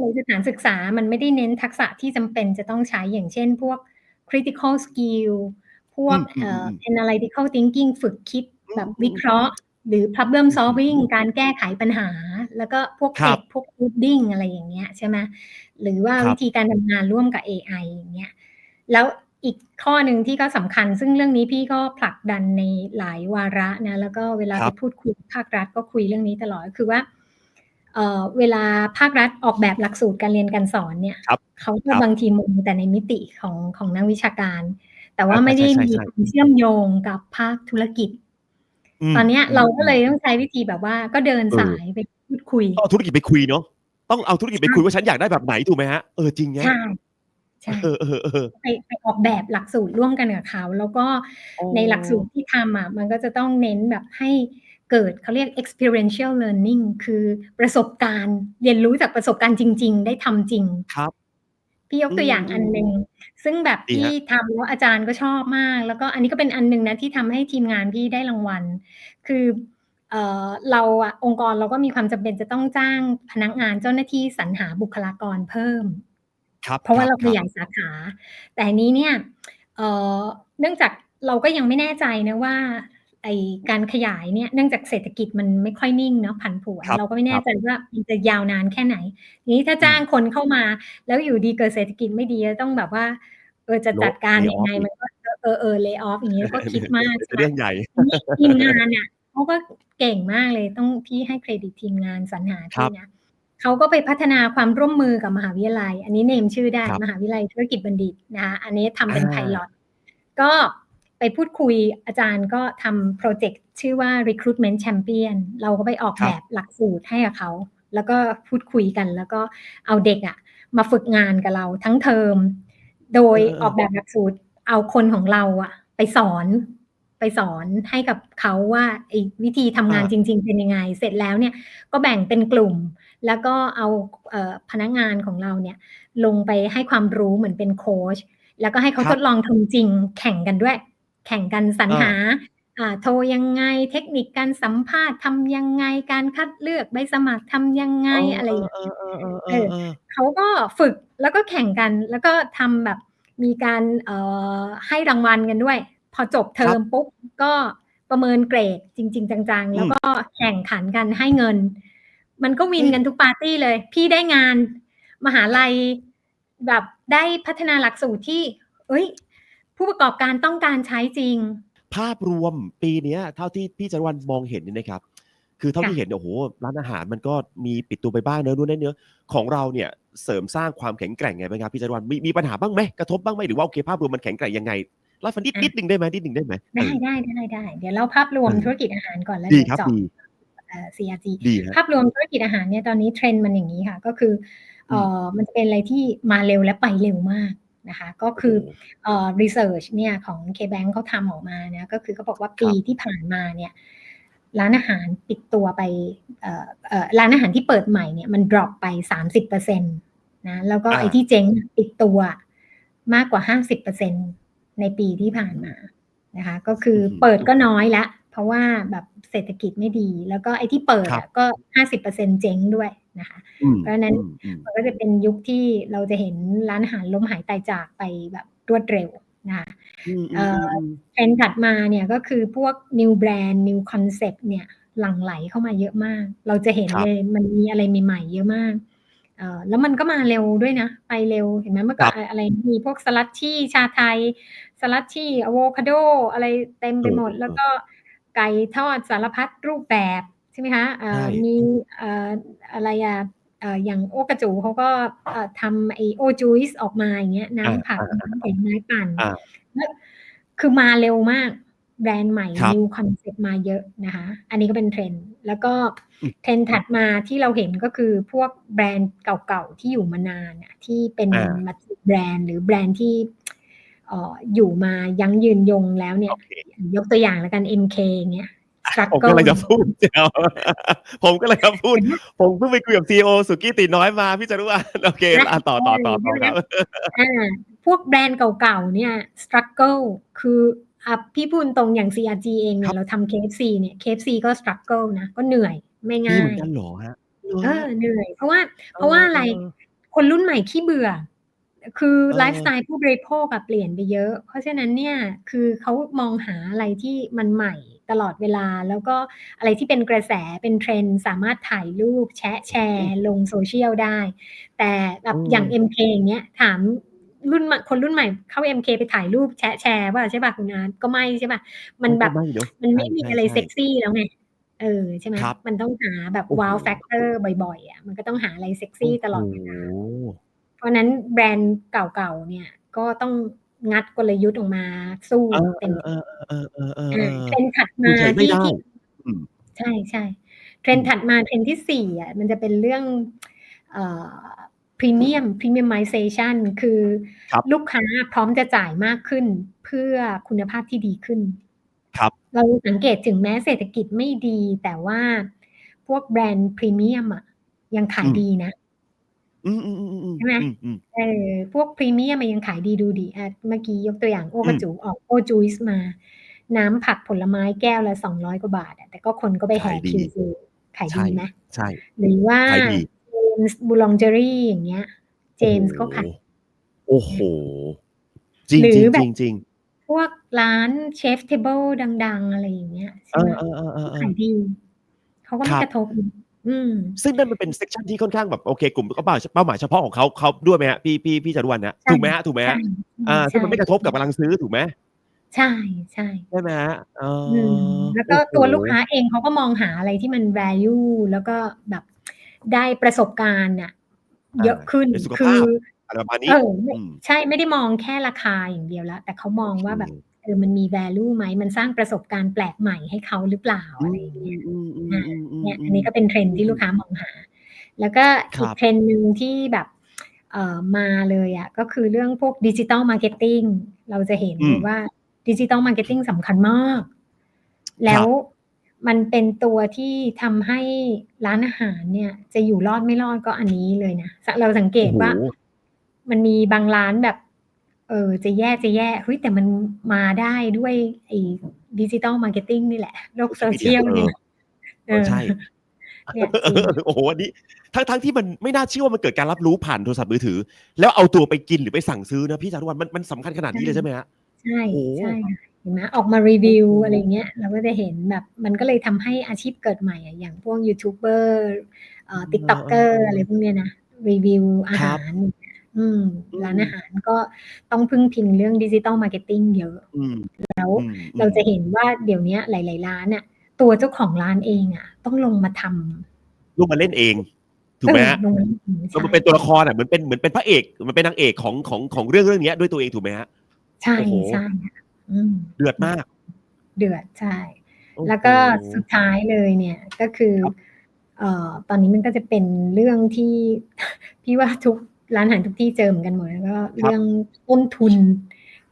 ในสถานศึกษามันไม่ได้เน้นทักษะที่จำเป็นจะต้องใช้อย่างเช่น พวก critical skill พวกอืมเอ่อๆๆ analytical thinking ฝึกคิดอืแบบมวิเคราะห์ หรือ problem อื solving มๆการแก้ไขปัญหา แล้วก็พวกครัเทบคพวก coding อะไรอย่างเงี้ยใช่ไหมหรือว่าครัวิบธีการทำงานร่วมกับเอไออย่างเงี้ยแล้วอีกข้อหนึ่งที่ก็สำคัญ ซึ่งเรื่องนี้พี่ก็ผลักดันในหลายวาระนะแล้วก็เวลาคไปรับพูดคุยกับภาครัฐก็คุยเรื่องนี้ตลอดก็คือว่า เอ่อเวลาภาครัฐออกแบบหลักสูตรการเรียนการสอนเนี่ยครับเขาคก็รับบางทีมองแต่ในมิติของของนักวิชาการ แต่ว่าอาไม่ๆได้ใช่มีๆความเชื่อมโยงกับภาคธุรกิจอืมตอนเนี้ยอืเราก็เลมยๆต้องใช้วิธีแบบว่าก็เดินเอสาอยไปพูดคุยต้องเอาธุรกิจไปคุยเนาะต้องเอาธุรกิจใชไป่คุยว่าฉันอยากได้แบบไหนถูกไหมครับ?เออจริงนะใช่ใช่เออๆๆไปไปออกแบบหลักสูตรร่วมกันกับเขา แล้วก็อ๋อในหลักสูตรที่ทำอะมันก็จะต้องเน้นแบบให้ เกิดเขาเรียก experiential learning คือประสบการณ์เรียนรู้จากประสบการณ์จริง ๆ ได้ทำจริงครับพี่ยกอืตัวอย่างอันหนึ่งมซึ่งแบบๆดีพี่ครับทำแล้วอาจารย์ก็ชอบมาก แล้วก็อันนี้ก็เป็นอันหนึ่งนะที่ทำให้ทีมงานพี่ได้รางวัล คือเอ่อเราอะองค์กรเราก็มีความจำเป็นจะต้องจ้างพนักงานเจ้าหน้าที่สรรหาบุคลากรเพิ่มครับเพราะว่าเราคขรับยายสาขา แต่ทีนี้เนี่ยเอ่อเนื่องจากเราก็ยังไม่แน่ใจนะว่า ไอ้การขยายเนี่ยเนื่องจากเศรษฐกิจมันไม่ค่อยนิ่งเนาะผันผวนครับเราก็ไม่แน่ครับใจว่ามันจะยาวนานแค่ไหนทีนี้ถ้าอืจ้างมคนเข้ามา แล้วอยู่ดีเกิดเศรษฐกิจไม่ดีแล้วต้องแบบว่าเออจะโละจัดการ lay ยังไง off อีมักนก็เออๆๆ lay off อย่างงี้เราก็คิดมากเดี๋ยวใช่จะไหมเรื่องใหญ่ทีนี้ทีมงานเนี่ยเขาก็เก่งมากเลยต้องพี่ให้เครดิตทีมงานสรรหาคพีรั่บนะเขาก็ไปพัฒนาความร่วมมือกับมหาวิทยาลัย อันนี้เนมชื่อได้ครับมหาวิทยาลัยธุรกิจบัณฑิตนะคะอันนี้ทำอเป็นไพลอาตก็ ไปพูดคุยอาจารย์ก็ทำพรอเจกต์ชื่อว่า Recruitment Champion เราก็ไปออกครแบับหลักสูตรให้กับเขา แล้วก็พูดคุยกัน แล้วก็เอาเด็กอะมาฝึกงานกับเราทั้งเทอม โดเอยอออกๆแบบหลักสูตรเอาคนของเราอะไปสอนไปสอนให้กับเขาว่าไอ้วิธีทำานอางจริง ๆ เป็นยังไง เสร็จแล้วเนี่ยก็แบ่งเป็นกลุ่ม แล้วก็เอาเอ่อพนักงานของเราเนี่ยลงไปให้ความรู้เหมือนเป็นโคชแล้วก็ให้เขาครัทบดลองทำจริงแข่งกันด้วย แข่งกันสรรอาหาอ่าโทรยังไงเทคนิคการสัมภาษณ์ทำยังไงการคัดเลือกใบสมัครทำยังไงเอออะไรอย่างเงี้ยเออๆๆๆๆๆเขาก็ฝึกแล้วก็แข่งกันแล้วก็ทำแบบมีการเอ่อให้รางวัลกันด้วย พอจบเทคอรับมปุ๊บก็ประเมินเกรดจริง ๆ จังๆอแล้วืมก็แข่งขันกันให้เงิน มันก็วิเฮ้นยกันทุกปาร์ตีเลย พี่ได้งานมหาลัยแบบได้พัฒนาหลักสูตรที่เฮ้ย ผู้ประกอบการต้องการใช้จริง ภาพรวมปีเนี้ยเท่าที่พี่จารุวรรณมองเห็นเนี่ยนะครับ คือเท่าค่ที่ะเห็นเนี่ยโอ้โฮร้านอาหารมันก็มีปิดตัวไปบ้างเนาะนู่นนั่นเนาะของเราเนี่ยเสริมสร้างความแข็งแกร่งไงบ้างครับพี่จารุวรรณมีมีปัญหาบ้างไหม?กระทบบ้างไหม?หรือว่าโอเคภาพรวมมันแข็งแกร่งยังไง?เล่าให้ฟังนิดอะนิดหนึ่งได้ไหม?นิดหนึ่งได้ไหม?ไดเออ้ๆๆๆเดี๋ยวเล่าภาพรวเอมอธุรกิจอาหารก่อนแล้วดีเดี๋ยวครับเจาะดีเอ่อ CRG ดีครับภาพรวมธุรกิจอาหารเนี่ยตอนนี้ trend มันอย่างงี้ค่ะ ก็คืออืเอ่มอมันจะเป็นอะไรที่มาเร็วและไปเร็วมาก นะคะ ก็โอ้คโฮือเอ่อรีเซิร์ชเนี่ยของ KBank เขาทำออกมานะก็คือเขาบอกว่าคปรีับที่ผ่านมาเนี่ยร้านอาหารปิดตัวไปเอ่อเอ่อร้านอาหารที่เปิดใหม่เนี่ยมันดร็อปไป 30%นะแล้วก็อาไอ้ที่เจ๊งปิดตัวมากกว่า 50%ในปีที่ผ่านมานะคะ ก็คือื้ออฮืเปิดก็อน้อยแล้วเพราะว่าแบบเศรษฐกิจไม่ดี แล้วก็ไอ้ที่เปิดครัอบะก็ 50%เจ๊งด้วย นะคะอืมเพราะฉะนั้นอืมมันก็จะเป็นยุคที่เราจะเห็นร้านอาหารล้มหายตายจากไปแบบรวดเร็วนะคะๆอืเอ่อมๆๆๆ trend ถัดมาเนี่ยก็คือพวก New Brand New Concept เนี่ยหลั่งไหลเข้ามาเยอะมาก เราจะเห็นครัเลบยมันมีอะไรใหม่ๆเยอะมากเอ่อแล้วมันก็มาเร็วด้วยนะ ไปเร็วเห็นไหมเมื่อคก่รอับนอะไรมีพวก Slushie ชาไทย Slushie อะโวคาโด อะไรเต็มเอไปหมด แล้วอๆก็ไก่ทอดสารพัดรูปแบบใช่ไหมคะเอ่ใชอ่มีเอ่ออะไรอะเอ่ออย่างโอ๊กาจูเขาก็เอ่อทำไอ้โอจุ๊ยส์ออกมาอย่างเงี้ยน้อาำผักๆน้ำผลไม้ปั่นๆอาแล้วคือมาเร็วมาก แบรนด์ใหม่ครับ New Concept มาเยอะนะคะ อันนี้ก็เป็น trend แล้วก็อืม trend ถัดมาที่เราเห็นก็คือพวกแบรนด์เก่าๆที่อยู่มานานน่ะที่เป็นอา Mature แบรนด์หรือแบรนด์ที่เอ่ออยู่มายั้งยืนยงแล้วเนี่โอยเคยกตัวอย่างแล้วกัน MK อย่างเงี้ย ผมกำ struggle ลังจะพูดเชียวผมกำลังจะพูดเห็นไหม?ผมเพิ่งไปคุยกับ CEO สุกี้ตี๋น้อยมาพี่จารุวรรณโอเคนะอาต่อเออๆใช่ๆไหมๆครัคะบอาพวกแบรนด์เก่าๆเนี่ย struggle คืออ่าพี่พูดตรงๆอย่าง CRG เองเนคี่รัยบเราทำ KFC เนี่ย KFC ก็ struggle นะ ก็เหนื่อยไม่มีง่าเหมือนยกันเหรอครับ?เหรอเอครัอบ?เหนื่อย เพราะว่าเอเพราะว่าอะไรอๆคนรุ่นใหม่ขี้เบื่อ คือเออไลฟ์สไตล์ผู้บริโภคอะเปลี่ยนไปเยอะ เพราะฉะนั้นเนี่ยคือเขามองหาอะไรที่มันใหม่ ตลอดเวลา แล้วก็อะไรที่เป็นกระแสเป็น trend สามารถถ่ายรูปแชะแชร์ลง social ได้ แต่แบบอืมอย่าง MK อย่างเงี้ยถามรุ่นใหม่คนรุ่นใหม่เข้า MK ไปถ่ายรูปแชะแชร์เปล่าใช่เปล่าคุณอาร์ต?ก็ไม่ใช่เปล่า?มันแบบก็ไม่เนาะมันไม่มีใช่อะไรๆเซกซีแล้วไงเออใช่ไหม?ครับมันต้องหาแบบโอ้โฮ wow factor บ่อยๆอะมันก็ต้องหาอะไรเซกซีโอ้ตลอดโฮเวลาเพราะนั้นแบรนด์เก่าๆเนี่ยก็ต้อง งัดกลยุทธ์ออกมา สู้เออเต็มที่ๆๆๆๆอาๆ trend ถัดๆมาใช้ไม่ที่ได้ที่อืมใช่ๆอื trend มถัดมา trend ที่4อะมันจะเป็นเรื่องเอ่อ premium premiumization คือครับลูกค้าพร้อมจะจ่ายมากขึ้น เพื่อคุณภาพที่ดีขึ้น ครับ เราสังเกตถึงแม้เศรษฐกิจไม่ดี แต่ว่าพวกแบรนด์พรีเมียมอะยังขาอืยมดีนะ อืม ๆ ใช่ไหม?ๆ ๆ อืม ๆ เออ พวกพรีเมียมอะยังขายดีดูดิอา เมื่อกี้ยกตัวอย่าง โอ้อืกระม จู ออกโอ้ Juice มา น้ำผักผลไม้แก้วละ 200 กว่าบาทอะ แต่ก็คนก็ไปขาแห่ยดีคิวซื้อ ขายใชดี่ไหม?ใช่ หรือว่า ขายดี James Boulangerie อย่างเงี้ย โอ้โฮ James ก็ขาย โอ้โฮจหรืริองแบบๆๆ ๆ พวกร้าน Chef Table ดัง ๆ อะไรอย่างเงี้ย ใชเอ่ไหม?อก็ๆขาๆยๆๆ ดี เขาก็คไม่รับกระทบ อืม ซึ่งนั่นมันเป็นเซกชันที่ค่อนข้างแบบโอเค กลุ่มเป้าเป้าหมายเฉพาะของเขาเขาด้วยไหมครับพี่พี่พี่จารุวรรณครับใช่ถูกไหมครับถูกไหมใชคร่ับ?ๆอาใชซึ่ง่มันไม่กระทบกับกำลังซื้อถูกไหม?ใช่ๆใช่ไหมครับ?เออืมอแล้วโอก็้โฮตัวลูกค้าเองเขาก็มองหาอะไรที่มันแวลูแล้วก็แบบได้ประสบการณ์น่ะอาเยอะขึ้นเป็นสุขคืภาอพอะไรประมาณนี้เออไม่อืมใช่ไม่ได้มองแค่ราคาอย่างเดียวแล้วแต่เขามองโอเคว่าแบบเออมันมีแวลูไหม มันสร้างประสบการณ์แปลกใหม่ให้เขาหรือเปล่าอือะไรมอย่างเงี้ยอืมอาเนี่ยอันนี้ๆๆก็เป็นๆ trend ๆที่ลูกค้ามองหา แล้วก็คอีรักบ trend หนึ่งที่แบบเอ่อมาเลยอะก็คือเรื่องพวก Digital Marketing เราจะเห็นอืเลยมว่า Digital Marketing สำคัญมาก แลค้วรับมันเป็นตัวที่ทำให้ร้านอาหารเนี่ย จะอยู่รอดไม่รอดก็อันนี้เลยนะสเราสังเกโอ้ตโฮว่า มันมีบางร้านแบบ เออ จะแย่ๆเฮ้ยแต่มันมาได้ด้วยไอ้ Digital Marketing นี่แหละ โลก Social social Media นี่เอแหละอเอเอออใช่เนี่ยจริงโอ้โฮอันนี้ทั้งๆที่มันไม่น่าเชื่อว่ามันเกิดการรับรู้ผ่านโทรศัพท์มือถือ แล้วเอาตัวไปกินหรือไปสั่งซื้อนะพี่จารุวรรณมันมันสำคัญขนาดใช่นี้เลยใช่ไหมครับ?ใช่โอ้โฮใช่ค่ะเห็นไหมออกมารีวิวโอ้โฮอะไรอย่างเงี้ย เราก็จะเห็นแบบมันก็เลยทำให้อาชีพเกิดใหม่อะอย่างพวกยูทูบเบอร์เอ่อเอ TikToker ออะไรๆๆพวกเนี้ยนะรีวิวอาครหัาบร อืมอืร้านอามหารก็ต้องพึ่งพิงเรื่อง Digital Marketing เยอะอืมแล้วอืมเราจะๆเห็นว่าเดี๋ยวเนี้ยหลาย ๆ ร้านน่ะ ตัวเจ้าของร้านเองอะต้องลงมาทำลงมาเล่นเองถูเอกไหมอครับ?ลงมาเล่นเองเออใช่มันเป็นตัวละครอะเหมือนเป็นเหมือนเป็นพระเอกเหมือนเป็นนางเอกของของของเรื่องเรื่องเนี้ยด้วยตัวเองถูกไหมครับ?ใช่โอ้โฮใช่ค่ะอืมเดือดมาก เดือดใช่โอ้แล้วโฮก็สุดท้ายเลยเนี่ยก็คือครับเอ่อตอนนี้มันก็จะเป็นเรื่องที่พี่ว่าทุก ร้านอาหารทุกที่เจอเหมือนกันหมดแล้วก็คเรรัื่บองต้นทุน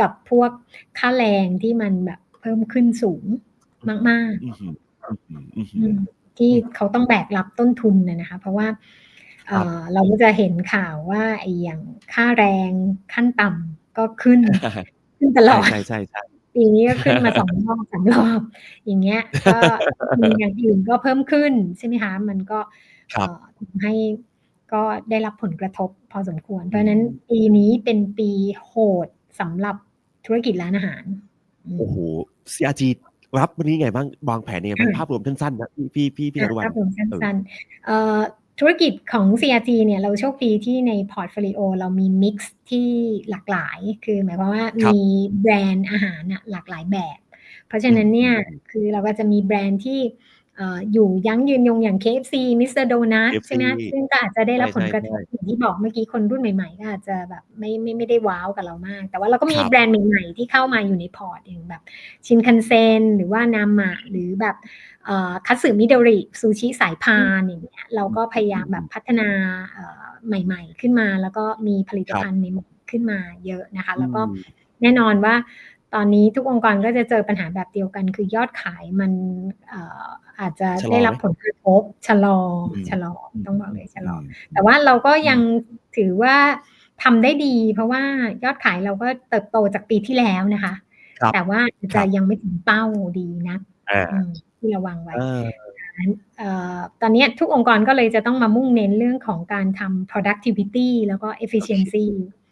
กับพวกค่าแรงที่มันแบบเพิ่มขึ้นสูงมากๆอื้อฮืออื้อฮืออือื้อมที่อืมเขาต้องแบกรับต้นทุนน่ะนะคะ เพราะว่าเอ่ครับอเราก็จะเห็นข่าวว่าไอ้อย่างค่าแรงขั้นต่ำก็ขึ้น ขึ้นตใลอดช่ๆๆๆปีนี้ก็ขึ้นมา2รอบ3รอบอย่างเงี้ย ก็อืมอย่างอื่นก็เพิ่มขึ้นใช่ไหมคะมันก็ครัเอ่บอทำให้ ก็ได้รับผลกระทบพอสมควร เพอืราะฉะนั้นมปีนี้เป็นปีโหดสำหรับธุรกิจร้านอาหารอืโอ้มโฮ CRG รับวันนี้ไงบ้าง?วางแผนยังไงคบ้า่ะง?ภาพรวมสั้นๆนะพี่พี่พี่พี่อาจารุวรภารพรวมสัเออ้นๆเอ่อธุรกิจของ CRG เนี่ยเราโชคดีที่ในพอร์ตโฟลิโอเรามีมิกซ์ที่หลากหลาย คือหมายความว่าครัมีบแบรนด์อาหารน่ะหลากหลายแบบ เพราะฉะอืนั้นเนี่ยมๆๆคือเราก็จะมีแบรนด์ที่เอ่ออยู่ยั้งยืนยงอย่าง KFC มิสเตอร์โดนัตใช่ KFC ไหมคะซึ่งก็อาจจะได้รับผลกระใชท่บๆๆอย่างที่บอกเมื่อกี้คนรุ่นใหม่ๆ ก็อาจจะแบบไม่ไม่ไม่ได้ว้าวกับเรามาก แต่ว่าเราก็มีครับแบรนด์ใหม่ๆ ที่เข้ามาอยู่ในพอร์ตอย่างแบบ Shinkansen หรือว่า Nama หรือแบบเอ่อ Katsu Midori ซูชิสายพาอืมนอย่างเงี้ยเราก็พยายามแบอืบมพัฒนาเอ่อใหม่ ๆ ขึ้นมา แล้วก็มีผลิตครัภบัณฑ์ใหม่ๆขึ้นมาเยอะนะคะอืแล้วก็มแน่นอนว่า ตอนนี้ทุกองค์กรก็จะเจอปัญหาแบบเดียวกัน คือยอดขายมันเอ่ออาจจะชะลได้อรัไหบม?ผลกระทบชะลออืมชะลออืมต้องบอกเลยชะลออืมแต่ว่าเราก็อืยังมถือว่าทำได้ดี เพราะว่ายอดขายเราก็เติบโตจากปีที่แล้วนะคะครับแต่ว่าอาจคจรัะบยังไม่ถึงเป้าดีนักอาอืมที่เราวางไว้เออค่ะเอ่อตอนเนี้ยทุกองค์กรก็เลยจะต้องมามุ่งเน้นเรื่องของการทำ productivity แล้วก็ efficiency